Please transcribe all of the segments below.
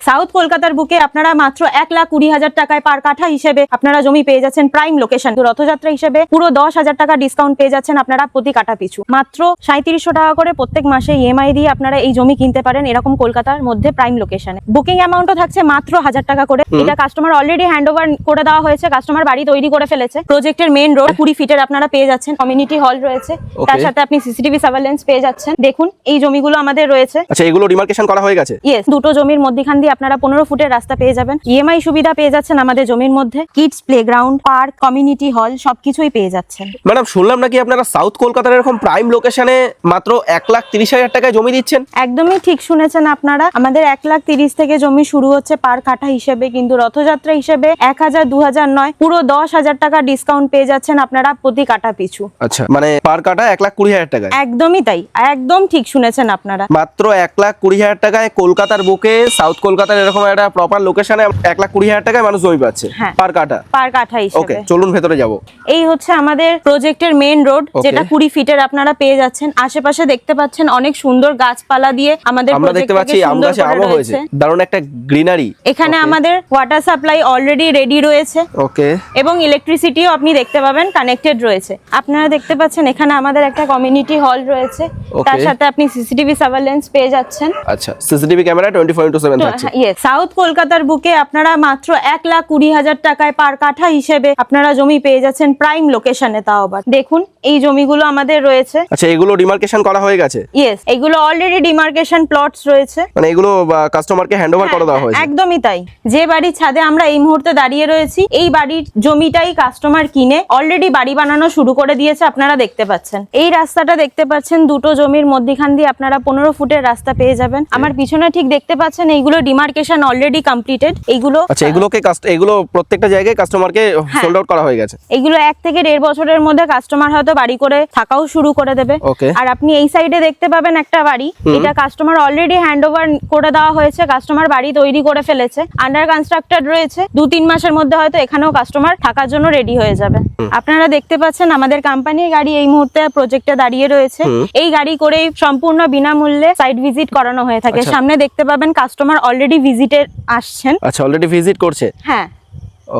South কলকাতার বুকে আপনারা মাত্র এক লাখ কুড়ি হাজার টাকায় পার কাঠা হিসেবে আপনারা জমি পেয়ে যাচ্ছেন প্রাইম লোকেশন রথযাত্রা হিসেবে পুরো দশ হাজার টাকা ডিসকাউন্ট পেয়ে যাচ্ছেন আপনারা প্রতি কাঠা পিছু। মাত্র সাঁত্রিশশো টাকা করে প্রত্যেক মাসে ইএমআই দিয়ে আপনারা এই জমি কিনতে পারেন এরকম কলকাতার মধ্যে প্রাইম লোকেশনে বুকিং অ্যামাউন্টও থাকছে মাত্র হাজার টাকা করে। এটা কাস্টমার অলরেডি হ্যান্ড ওভার করে দেওয়া হয়েছে কাস্টমার বাড়ি তৈরি করে ফেলেছে। প্রজেক্টের মেন রোড কুড়ি ফিটের আপনারা পেয়ে যাচ্ছেন। কমিউনিটি হল রয়েছে। তার সাথে আপনি সিসিটিভি সার্ভেলেন্স পেয়ে যাচ্ছেন। দেখুন এই জমিগুলো আমাদের রয়েছে। আচ্ছা এগুলো ডিমার্কেশন করা হয়ে গেছে? ইয়েস দুটো জমির মধ্যখান দিয়ে আপনারা পনেরো ফুটের রাস্তা পেয়ে যাবেন। ইএমআই সুবিধা পেয়ে যাচ্ছেন আমাদের জমির মধ্যে। Kids playground park community hall সবকিছুই পেয়ে যাচ্ছেন। ম্যাডাম শুনলাম নাকি আপনারা সাউথ কলকাতার এরকম প্রাইম লোকেশনে মাত্র এক লাখ তিরিশ হাজার টাকায় জমি দিচ্ছেন? একদমই ঠিক শুনেছেন আপনারা। আমাদের এক লাখ তিরিশ থেকে জমি শুরু হচ্ছে পার কাঠা হিসেবে কিন্তু রথযাত্রা হিসেবে এক হাজার দু হাজার নয় পুরো দশ হাজার টাকা ডিসকাউন্ট পেয়ে যাচ্ছেন আপনারা প্রতি কাঠা পিছু। আচ্ছা মানে পার কাটা এক লাখ কুড়ি হাজার টাকা একদমই তাই একদম ঠিক শুনেছেন আপনারা। মাত্র এক লাখ কুড়ি হাজার টাকায় কলকাতার বুকে সাউথ কলকাতার এরকম একটা প্রপার লোকেশনে এক লাখ কুড়ি হাজার টাকায় মানুষ জমি পাচ্ছে হ্যাঁ। পার কাটা পার কাঠা ওকে চলুন ভেতরে যাব। এই হচ্ছে আমাদের প্রজেক্টের মেন রোড যেটা কুড়ি ফিটের আপনারা পেয়ে যাচ্ছেন। আশেপাশে দেখতে পাচ্ছেন অনেক সুন্দর গাছপালা দিয়ে আমাদের আমরা দেখতে পাচ্ছি আম গাছে আমও হয়েছে। দারুণ একটা গ্রিনারি এখানে আমাদের ওয়াটার সাপ্লাই অলরেডি রেডি রয়েছে। ওকে এবং ইলেকট্রিসিটিও আপনি দেখতে পাবেন কানেক্টেড রয়েছে। আপনারা দেখতে পাচ্ছেন এখানে আমাদের একটা কমিউনিটি হল রয়েছে। তার সাথে আপনি সিসিটিভি সার্ভেলেন্স পেয়ে যাচ্ছেন। আচ্ছা CCTV camera twenty four into seven থাকছে। ইয়ে সাউথ কলকাতার বুকে আপনারা মাত্র এক লাখ কুড়ি হাজার টাকায় পার কাঠা হিসেবে আপনারা জমি পেয়ে যাচ্ছেন প্রাইম লোকেশনে তাও আবার। দেখুন এই জমিগুলো আমাদের রয়েছে। আচ্ছা এগুলো ডিমার্কেশন করা হয়ে গেছে? ইয়েস এগুলো অলরেডি ডিমার্কেশন প্লটস রয়েছে। মানে এগুলো কাস্টমারকে হ্যান্ড ওভার করে দেওয়া হ্যাঁ, হয়েছে? একদমই তাই। যে বাড়ির ছাদে আমরা এই মুহূর্তে দাঁড়িয়ে রয়েছি এই বাড়ির জমিটাই কাস্টমার কিনে অলরেডি বাড়ি বানানো শুরু করে দিয়েছে আপনারা দেখতে পাচ্ছেন। এই রাস্তাটা দেখতে পাচ্ছেন দুটো জমির মধ্যখান দিয়ে আপনারা পনেরো ফুটের রাস্তা পেয়ে যাবেন। আমার পিছনে ঠিক দেখতে পাচ্ছেন এইগুলো ডিমার্কেশন অলরেডি কমপ্লিটেড এইগুলো আচ্ছা এগুলোকে এগুলো প্রত্যেকটা জায়গায় কাস্টমারকে। সোল্ড আউট করা হয়ে গেছে। এগুলো এক থেকে দেড় বছরের মধ্যে কাস্টমার হয়তো বাড়ি করে থাকাও শুরু করে দেবে। আর আপনি এই সাইডে দেখতে পাবেন একটা বাড়ি এটা কাস্টমার অলরেডি হ্যান্ড ওভার করে দেওয়া হয়েছে কাস্টমার বাড়ি তৈরি করে ফেলেছে। আন্ডার কনস্ট্রাক্টেড রয়েছে দু তিন মাসের মধ্যে হয়তো এখানেও কাস্টমার থাকার জন্য রেডি হয়ে যাবে। আপনারা দেখতে পাচ্ছেন আমাদের কোম্পানির গাড়ি এই মুহূর্তে প্রজেক্টে দাঁড়িয়ে রয়েছে। এই গাড়ি করেই সম্পূর্ণ বিনামূল্যে সাইট ভিজিট করানো হয়ে থাকে। আচ্ছা। সামনে দেখতে পাবেন কাস্টমার অলরেডি ভিজিটে আসছেন। আচ্ছা অলরেডি ভিজিট করছে? হ্যাঁ।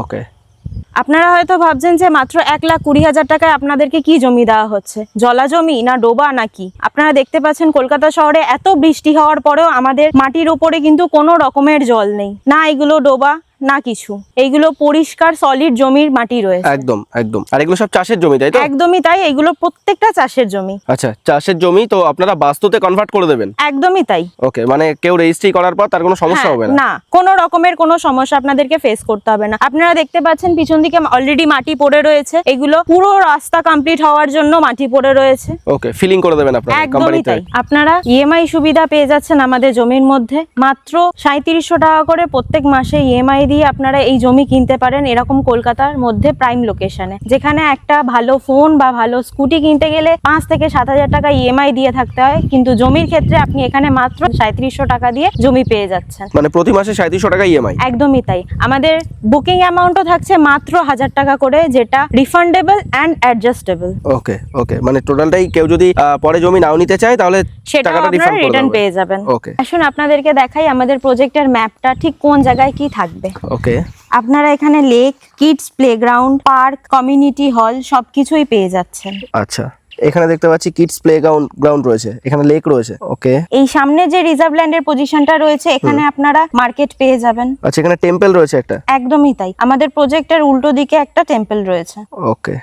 ওকে আপনারা হয়তো ভাবছেন যে মাত্র এক লাখ কুড়ি হাজার টাকায় আপনাদেরকে কি জমি দেওয়া হচ্ছে? জলা জমি না ডোবা না কি আপনারা দেখতে পাচ্ছেন কলকাতা শহরে এত বৃষ্টি হওয়ার পরেও আমাদের মাটির উপরে কিন্তু কোনো রকমের জল নেই। না এগুলো ডোবা না কিছু। এইগুলো পরিষ্কার সলিড জমির মাটি রয়েছে। একদম একদম। আর এগুলো সব চাষের জমি তাই তো? একদমই তাই এগুলো প্রত্যেকটা চাষের জমি। আচ্ছা চাষের জমি তো আপনারা বাস্তুতে কনভার্ট করে দেবেন? একদমই তাই। ওকে মানে কেউ রেজিস্ট্রি করার পর তার কোনো সমস্যা হ্যাঁ, হবে না? না কোনো রকমের কোনো সমস্যা আপনাদেরকে ফেস করতে হবে না। আপনারা দেখতে পাচ্ছেন পিছন দিকে অলরেডি মাটি পড়ে রয়েছে। এগুলো পুরো রাস্তা কমপ্লিট হওয়ার জন্য মাটি পড়ে রয়েছে। ওকে ফিলিং করে দেবেন আপনারা একদমই তাই। আপনারা ইএমআই সুবিধা পেয়ে যাচ্ছেন আমাদের জমির মধ্যে। মাত্র সাঁত্রিশশো টাকা করে প্রত্যেক মাসে ইএমআই দিয়ে আপনারা এই জমি কিনতে পারেন এরকম কলকাতার মধ্যে প্রাইম লোকেশনে যেখানে একটা ভালো ফোন বা ভালো স্কুটি কিনতে গেলে পাঁচ থেকে সাত হাজার টাকা ইএমআই দিয়ে থাকতে হয় কিন্তু জমির ক্ষেত্রে আপনি এখানে মাত্র সাঁত্রিশশো টাকা দিয়ে জমি পেয়ে যাচ্ছেন। মানে প্রতি মাসে সাঁত্রিশশো টাকা E ইএমআই একদমই তাই। আমাদের বুকিং অ্যামাউন্টও থাকছে মাত্র হাজার টাকা করে যেটা refundable and adjustable okay okay মানে টোটালটাই কেউ যদি পরে জমি নাও নিতে চায় তাহলে সেটা আপনারা রিটার্ন পেয়ে যাবেন। ওকে আসুন আপনাদেরকে দেখাই আমাদের প্রজেক্টের ম্যাপটা ঠিক কোন জায়গায় কি থাকবে। ওকে আপনারা এখানে lake kids playground park community hall সবকিছুই পেয়ে যাচ্ছেন। আচ্ছা। এখানে দেখতে পাচ্ছি কিডস প্লে গ্রাউন্ড গ্রাউন্ড রয়েছে। এখানে লেক রয়েছে। ওকে এই সামনে যে রিজার্ভ ল্যান্ড এর পজিশনটা রয়েছে এখানে আপনারা মার্কেট পেয়ে যাবেন। আচ্ছা এখানে টেম্পল রয়েছে একটা? একদমই তাই। আমাদের প্রজেক্টের উল্টো দিকে একটা টেম্পল রয়েছে। ওকে